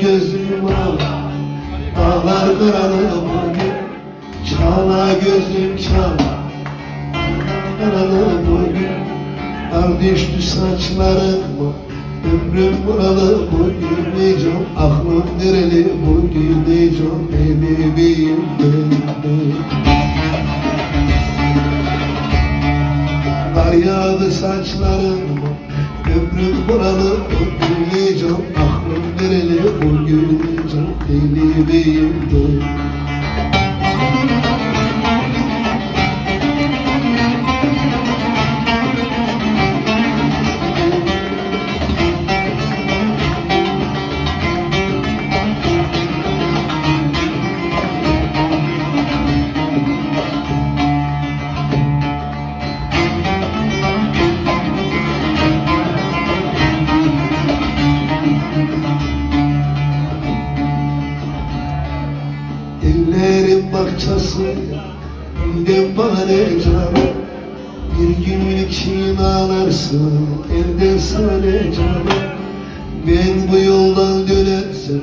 gözüm ağlar Ağlar kralım bugün Çala gözüm çala Kralım bugün. Dar düştü saçlarıma Ömrüm buralı bugün. Necom aklım nereli bugün? Necom beni bebeğim Kar yağdı saçlarıma Ömrüm buralı bugün. Necom aklım nereli bugün Necom Beni benim Ellerin bahçesi Elden bana canım Bir günlük için ağlarsın Elden sana canım Ben bu yoldan dönersem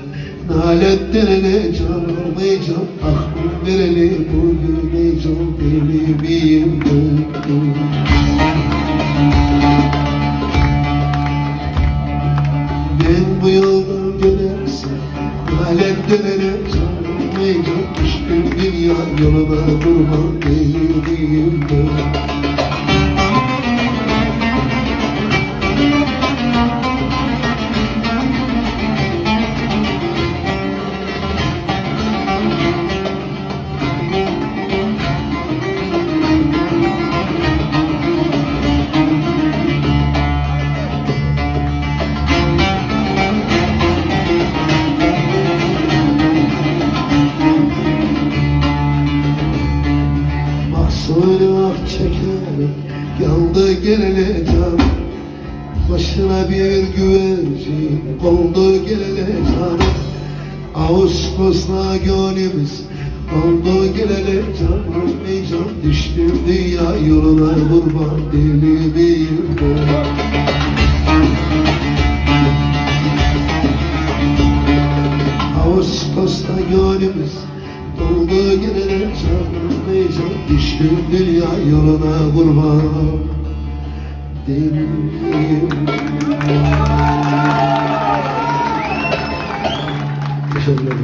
Nalet derene canım Ey can aklım verene Bugün ey can Beni miyim bugün Ben bu yoldan dönersem Nalet can düştüm dünya yoluna Durma beni miyim yandı gelene Başına bir güvercin. Kondu gelene can Ağustos'ta gönlümüz. Oldu gelene can Ey can düştüm dünya yoluna kurban deli miyim ben Ağustos'ta gönlümüz heyecan Düştüm dünya yoluna kurban Deliyim Teşekkür ederim.